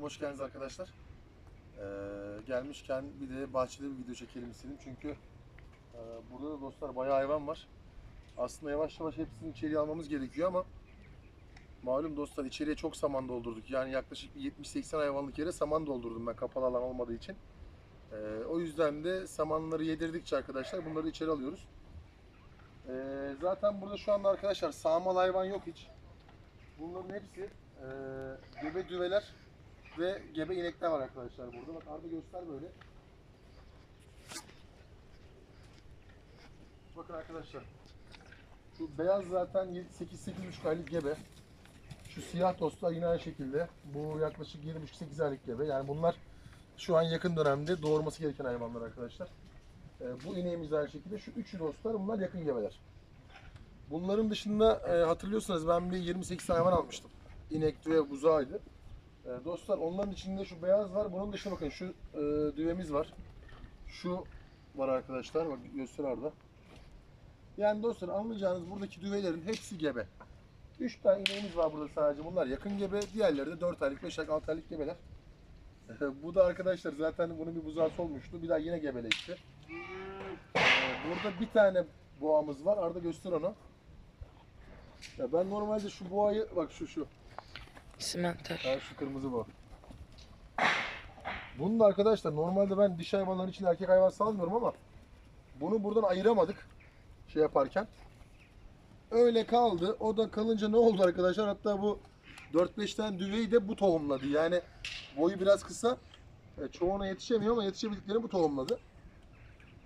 Hoş geldiniz arkadaşlar. Ee, gelmişken bir de bahçede bir video çekelim istedim çünkü e, burada da dostlar bayağı hayvan var. Aslında yavaş yavaş hepsini içeriye almamız gerekiyor ama malum dostlar içeriye çok saman doldurduk. Yani yaklaşık bir 70-80 hayvanlık yere saman doldurdum ben kapalı alan olmadığı için. Ee, o yüzden de samanları yedirdikçe arkadaşlar bunları içeri alıyoruz. Ee, zaten burada şu anda arkadaşlar sağmal hayvan yok hiç. Bunların hepsi e, gebe düveler ve gebe inekler var arkadaşlar burada. Bak Arda göster böyle. Bakın arkadaşlar. Şu beyaz zaten 8-8,5 aylık gebe. Şu siyah dostlar yine aynı şekilde. Bu yaklaşık 7,5-8 aylık gebe. Yani bunlar şu an yakın dönemde doğurması gereken hayvanlar arkadaşlar. Ee, bu ineğimiz aynı şekilde. Şu üçü dostlar bunlar yakın gebeler. Bunların dışında e, hatırlıyorsanız ben bir 28 tane hayvan almıştım. İnek, düve, buzağıydı. E, dostlar onların içinde şu beyaz var. Bunun dışında bakın şu e, var. Şu var arkadaşlar. Bak göster Arda. Yani dostlar anlayacağınız buradaki düvelerin hepsi gebe. 3 tane ineğimiz var burada sadece. Bunlar yakın gebe. Diğerleri de 4 aylık, 5 aylık, 6 aylık gebeler. Bu da arkadaşlar zaten bunun bir buzağısı olmuştu. Bir daha yine gebeleşti. E, burada bir tane boğamız var. Arda göster onu. Ya ben normalde şu boğayı bak şu şu. Simenter. Ha, şu kırmızı bu. Bunu da arkadaşlar normalde ben diş hayvanların için erkek hayvan salmıyorum ama bunu buradan ayıramadık şey yaparken. Öyle kaldı. O da kalınca ne oldu arkadaşlar? Hatta bu 4-5 tane düveyi de bu tohumladı. Yani boyu biraz kısa. E, çoğuna yetişemiyor ama yetişebildiklerini bu tohumladı.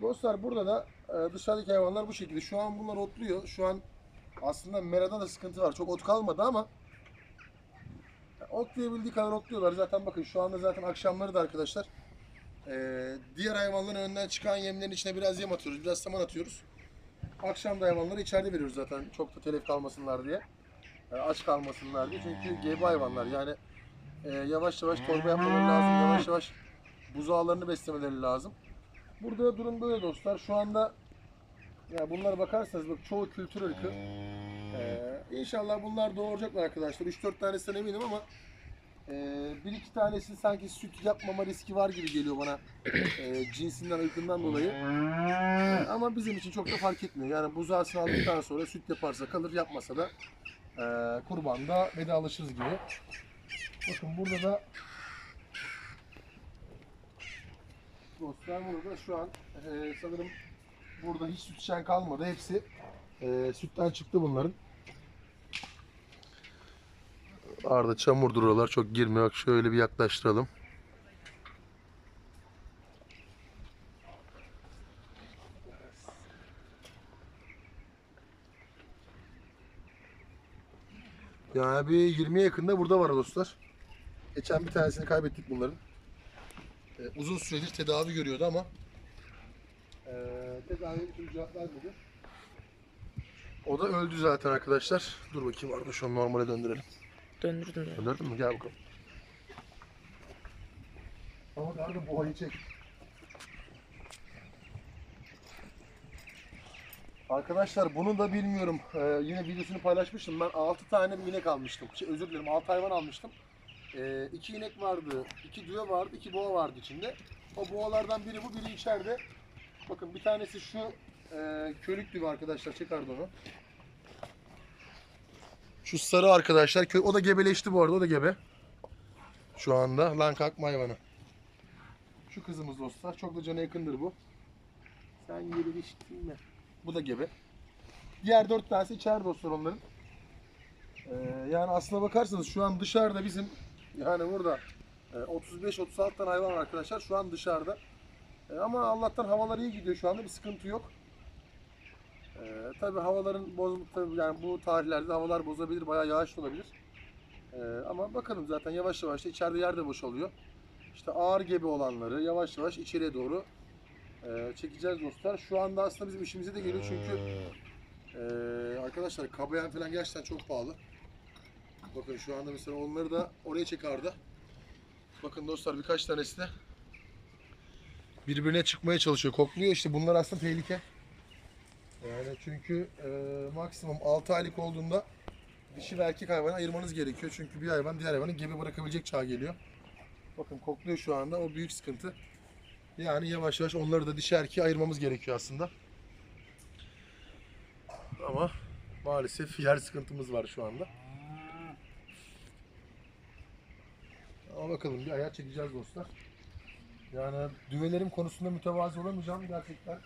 Dostlar burada da e, dışarıdaki hayvanlar bu şekilde. Şu an bunlar otluyor. Şu an aslında merada da sıkıntı var. Çok ot kalmadı ama Otlayabildiği kadar otluyorlar. Zaten bakın şu anda zaten akşamları da arkadaşlar eee, diğer hayvanların önünden çıkan yemlerin içine biraz yem atıyoruz. Biraz saman atıyoruz. Akşam da hayvanları içeride veriyoruz zaten. Çok da telef kalmasınlar diye. e, aç kalmasınlar diye. Çünkü gebe hayvanlar. Yani eee, yavaş yavaş torba yapmaları lazım. Yavaş yavaş buzağlarını beslemeleri lazım. Burada da durum böyle dostlar. Şu anda ya bunlara bakarsanız bak çoğu kültür ırkı. Ee, inşallah bunlar doğuracaklar arkadaşlar. 3-4 tanesinden eminim ama e, bir iki tanesi sanki süt yapmama riski var gibi geliyor bana e, cinsinden, ırkından dolayı. Ama bizim için çok da fark etmiyor. Yani buzağısını aldıktan sonra süt yaparsa kalır, yapmasa da e, kurbanda vedalaşırız gibi. Bakın burada da dostlar burada şu an e, sanırım burada hiç süt içen kalmadı. Hepsi sütten çıktı bunların. Arada çamur duruyorlar. Çok girmiyor. Şöyle bir yaklaştıralım. Yani bir 20'ye yakında burada var dostlar. Geçen bir tanesini kaybettik bunların. Ee, uzun süredir tedavi görüyordu ama ee, tedaviye bir türlü cevap vermedi. O da öldü zaten arkadaşlar. Dur bakayım Arda şunu normale döndürelim. Döndürdüm ya. Döndürdün mü? Gel bakalım. Ama Arda boğayı çek. Arkadaşlar bunu da bilmiyorum. Ee, yine videosunu paylaşmıştım. Ben 6 tane bir inek almıştım. Şey, özür dilerim 6 hayvan almıştım. 2 inek vardı, 2 düve vardı, 2 boğa vardı içinde. O boğalardan biri bu, biri içeride. Bakın bir tanesi şu e, körük düve arkadaşlar. Çek onu. Şu sarı arkadaşlar. O da gebeleşti bu arada. O da gebe. Şu anda. Lan kalkma hayvanı. Şu kızımız dostlar. Çok da cana yakındır bu. Sen gebeleştin mi? Bu da gebe. Diğer dört tanesi içeride dostlar onların. Ee, yani aslına bakarsanız şu an dışarıda bizim yani burada e, 35-36 tane hayvan arkadaşlar. Şu an dışarıda. E, ama Allah'tan havalar iyi gidiyor şu anda. Bir sıkıntı yok. Ee, tabii havaların bozuk tabii yani bu tarihlerde havalar bozabilir, bayağı yağış olabilir. Ee, ama bakalım zaten yavaş yavaş da içeride yer de boşalıyor. İşte ağır gebe olanları yavaş yavaş içeriye doğru e, çekeceğiz dostlar. Şu anda aslında bizim işimize de geliyor çünkü e, arkadaşlar kabayan falan gerçekten çok pahalı. Bakın şu anda mesela onları da oraya çekardı. Bakın dostlar birkaç tanesi de birbirine çıkmaya çalışıyor. Kokluyor işte bunlar aslında tehlike. Yani çünkü e, maksimum 6 aylık olduğunda dişi ve erkek hayvanı ayırmanız gerekiyor. Çünkü bir hayvan diğer hayvanı gebe bırakabilecek çağa geliyor. Bakın kokluyor şu anda. O büyük sıkıntı. Yani yavaş yavaş onları da dişi erkeğe ayırmamız gerekiyor aslında. Ama maalesef yer sıkıntımız var şu anda. Ama bakalım bir ayar çekeceğiz dostlar. Yani düvelerim konusunda mütevazi olamayacağım gerçekten.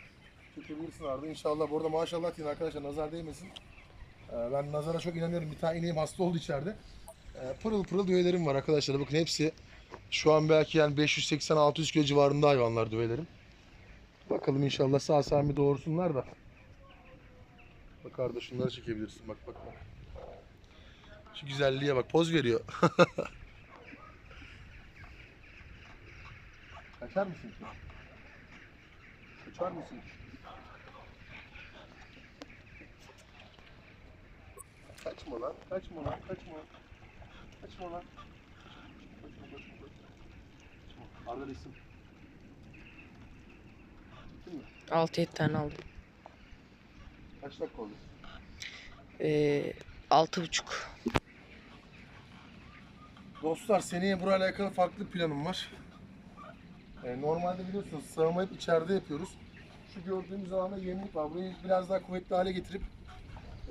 Çekebilirsin Arda. İnşallah bu arada maşallah diyin arkadaşlar nazar değmesin. Ee, Ben nazara çok inanıyorum. Bir tane ineğim hasta oldu içeride. Ee, Pırıl pırıl düvelerim var arkadaşlar. Bakın hepsi şu an belki yani 580-600 kilo civarında hayvanlar düvelerim. Bakalım inşallah sağ salim doğursunlar da. Bak Arda şunları çekebilirsin. Bak bak bak. Şu güzelliğe bak. Poz veriyor. Kaçar mısın ki? Mısın? Kaçma lan, kaçma lan, kaçma. Kaçma lan. Kaçma, kaçma, kaçma. Arda resim. Bitti mi? 6-7 tane aldım. Kaç dakika oldu? Ee, 6,5. Dostlar seneye burayla alakalı farklı planım var. Ee, normalde biliyorsunuz sağımı hep içeride yapıyoruz. Şu gördüğümüz alanda yemlik var. Burayı biraz daha kuvvetli hale getirip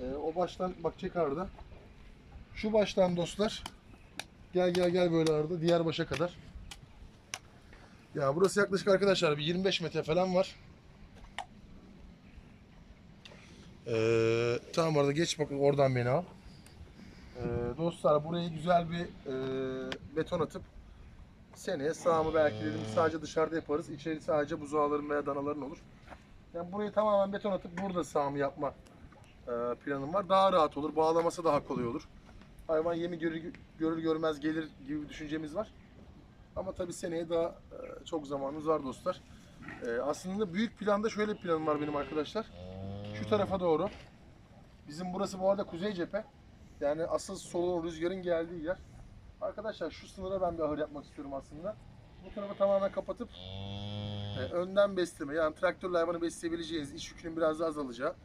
e, o baştan bak çek Arda. Şu baştan dostlar gel gel gel böyle Arda diğer başa kadar. Ya burası yaklaşık arkadaşlar bir 25 metre falan var. Ee, tamam Arda geç bakın oradan beni al. Ee, dostlar buraya güzel bir e, beton atıp seneye sağımı belki dedim sadece dışarıda yaparız. İçeri sadece buzağların veya danaların olur. Yani burayı tamamen beton atıp burada sağımı yapma planım var. Daha rahat olur. Bağlaması daha kolay olur. Hayvan yemi görür, görür görmez gelir gibi bir düşüncemiz var. Ama tabii seneye daha e, çok zamanımız var dostlar. E, aslında büyük planda şöyle bir planım var benim arkadaşlar. Şu tarafa doğru. Bizim burası bu arada kuzey cephe. Yani asıl solun rüzgarın geldiği yer. Arkadaşlar şu sınıra ben bir ahır yapmak istiyorum aslında. Bu tarafı tamamen kapatıp e, önden besleme yani traktörle hayvanı besleyebileceğiniz iş yükünün biraz daha azalacağı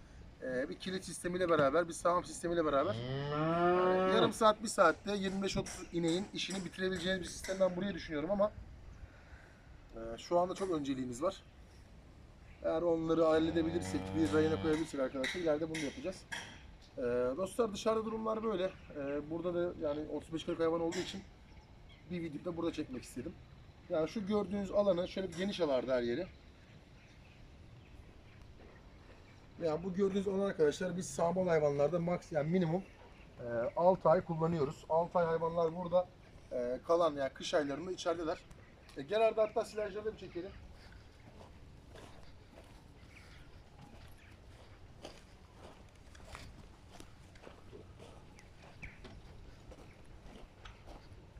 e, bir kilit sistemiyle beraber bir sağım sistemiyle beraber yani yarım saat bir saatte 25-30 ineğin işini bitirebileceğiniz bir sistem ben buraya düşünüyorum ama e, şu anda çok önceliğimiz var. Eğer onları halledebilirsek, bir rayına koyabilirsek arkadaşlar ileride bunu yapacağız. Ee, dostlar dışarıda durumlar böyle. Ee, burada da yani 35-40 hayvan olduğu için bir video da burada çekmek istedim. Yani şu gördüğünüz alanı şöyle bir geniş alardı her yeri. Yani bu gördüğünüz alan arkadaşlar biz sağmal hayvanlarda max yani minimum e, 6 ay kullanıyoruz. 6 ay hayvanlar burada e, kalan yani kış aylarında içerideler. E, genelde hatta silajları bir çekelim.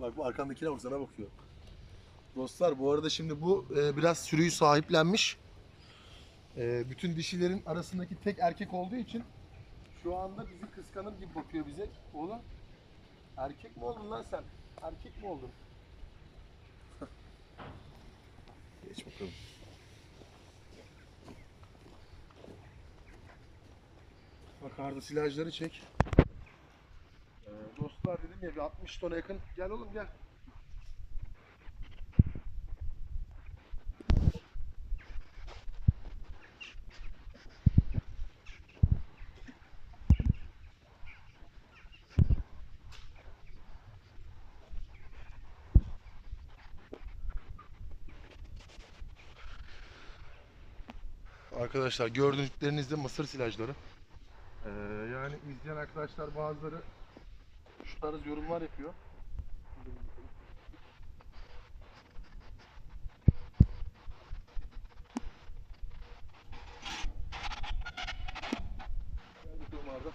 Bak bu arkandakine bak sana bakıyor. Dostlar bu arada şimdi bu e, biraz sürüyü sahiplenmiş. E, bütün dişilerin arasındaki tek erkek olduğu için şu anda bizi kıskanır gibi bakıyor bize. Oğlum erkek mi oldun lan sen? Erkek mi oldun? Geç bakalım. Bak Arda silajları çek. Ee, dostlar dedim ya bir 60 tona yakın. Gel oğlum gel. Arkadaşlar gördükleriniz de mısır silajları. Ee, yani izleyen arkadaşlar bazıları şu tarz yorumlar yapıyor. Gel bakalım Arda.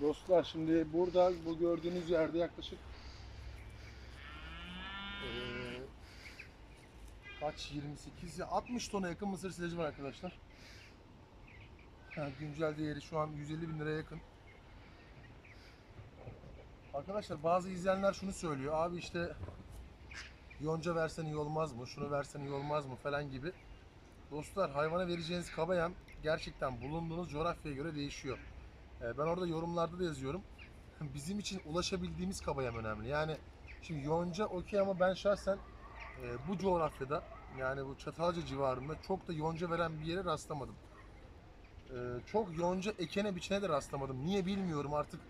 Dostlar şimdi burada bu gördüğünüz yerde yaklaşık eee, kaç 28 ya 60 tona yakın mısır silajı var arkadaşlar. Yani güncel değeri şu an 150 bin liraya yakın. Arkadaşlar bazı izleyenler şunu söylüyor. Abi işte yonca versen iyi olmaz mı? Şunu versen iyi olmaz mı? Falan gibi. Dostlar hayvana vereceğiniz kabayan gerçekten bulunduğunuz coğrafyaya göre değişiyor. Ee, ben orada yorumlarda da yazıyorum. Bizim için ulaşabildiğimiz kabayam önemli. Yani şimdi yonca okey ama ben şahsen e, bu coğrafyada yani bu Çatalca civarında çok da yonca veren bir yere rastlamadım. Ee, çok yonca ekene biçene de rastlamadım. Niye bilmiyorum artık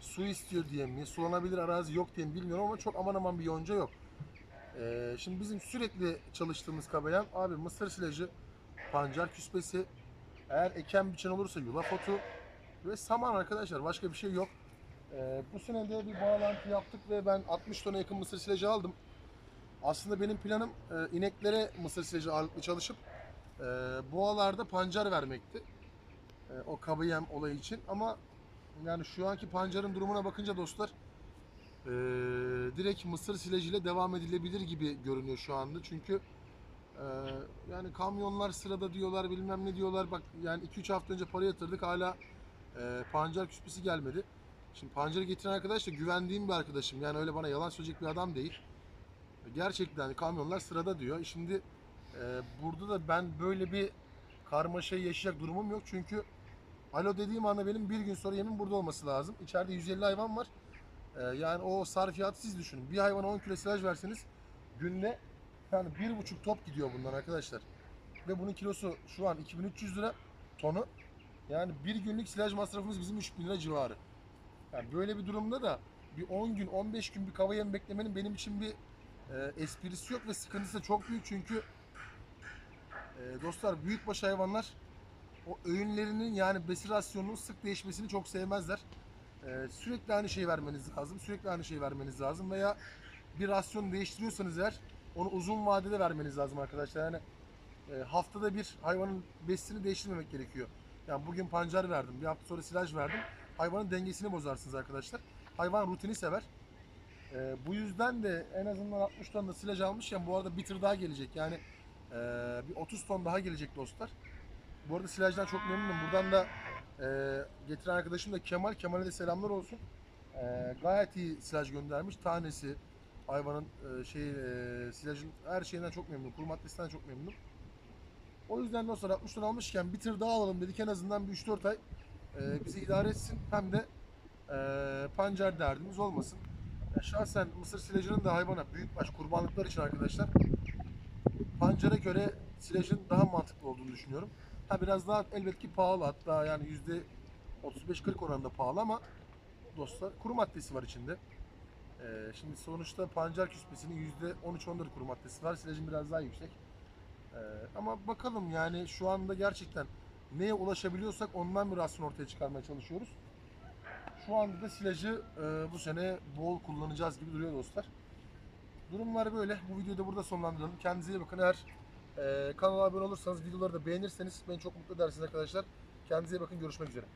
su istiyor diye mi, sulanabilir arazi yok diye mi bilmiyorum ama çok aman aman bir yonca yok. Ee, şimdi bizim sürekli çalıştığımız kabayan abi mısır silajı, pancar küspesi, eğer eken biçen olursa yulaf otu ve saman arkadaşlar başka bir şey yok. Ee, bu sene de bir bağlantı yaptık ve ben 60 tona yakın mısır silajı aldım. Aslında benim planım e, ineklere mısır silajı ağırlıklı çalışıp e, boğalarda pancar vermekti. E, o kabayem olayı için ama yani şu anki pancarın durumuna bakınca dostlar e, direkt mısır silajıyla devam edilebilir gibi görünüyor şu anda. Çünkü e, yani kamyonlar sırada diyorlar bilmem ne diyorlar. Bak yani 2-3 hafta önce para yatırdık hala e, pancar küspesi gelmedi. Şimdi pancarı getiren arkadaş da güvendiğim bir arkadaşım. Yani öyle bana yalan söyleyecek bir adam değil. Gerçekten kamyonlar sırada diyor. Şimdi e, burada da ben böyle bir karmaşayı yaşayacak durumum yok. Çünkü alo dediğim anda benim bir gün sonra yemin burada olması lazım. İçeride 150 hayvan var. E, yani o sarfiyatı siz düşünün. Bir hayvana 10 kilo silaj verseniz günde yani bir buçuk top gidiyor bundan arkadaşlar. Ve bunun kilosu şu an 2300 lira tonu. Yani bir günlük silaj masrafımız bizim 3000 lira civarı. Yani böyle bir durumda da bir 10 gün 15 gün bir kava yem beklemenin benim için bir e, esprisi yok ve sıkıntısı da çok büyük çünkü e, dostlar büyükbaş hayvanlar o öğünlerinin yani besin rasyonunun sık değişmesini çok sevmezler. E, sürekli aynı şeyi vermeniz lazım. Sürekli aynı şeyi vermeniz lazım veya bir rasyon değiştiriyorsanız eğer onu uzun vadede vermeniz lazım arkadaşlar. Yani e, haftada bir hayvanın besini değiştirmemek gerekiyor. Yani bugün pancar verdim, bir hafta sonra silaj verdim. Hayvanın dengesini bozarsınız arkadaşlar. Hayvan rutini sever. Ee, bu yüzden de en azından 60 ton da silaj almışken bu arada bir tır daha gelecek. Yani e, bir 30 ton daha gelecek dostlar. Bu arada silajdan çok memnunum. Buradan da e, getiren arkadaşım da Kemal. Kemal'e de selamlar olsun. E, gayet iyi silaj göndermiş. Tanesi, hayvanın e, şey e, silajın her şeyinden çok memnunum. Kuru maddesinden çok memnunum. O yüzden dostlar 60 ton almışken bir tır daha alalım dedik. En azından bir 3-4 ay e, bizi idare etsin. Hem de e, pancar derdimiz olmasın. Ya şahsen mısır silajının da hayvana büyükbaş kurbanlıklar için arkadaşlar pancara göre silajın daha mantıklı olduğunu düşünüyorum. Ha biraz daha elbette ki pahalı hatta yani yüzde 35-40 oranında pahalı ama dostlar kuru maddesi var içinde. Ee, şimdi sonuçta pancar küspesinin yüzde 13-14 kuru maddesi var. Silajın biraz daha yüksek. Ee, ama bakalım yani şu anda gerçekten neye ulaşabiliyorsak ondan bir rasyon ortaya çıkarmaya çalışıyoruz. Şu anda da silajı e, bu sene bol kullanacağız gibi duruyor dostlar. Durumlar böyle. Bu videoyu da burada sonlandıralım. Kendinize iyi bakın. Eğer e, kanala abone olursanız, videoları da beğenirseniz beni çok mutlu edersiniz arkadaşlar. Kendinize iyi bakın. Görüşmek üzere.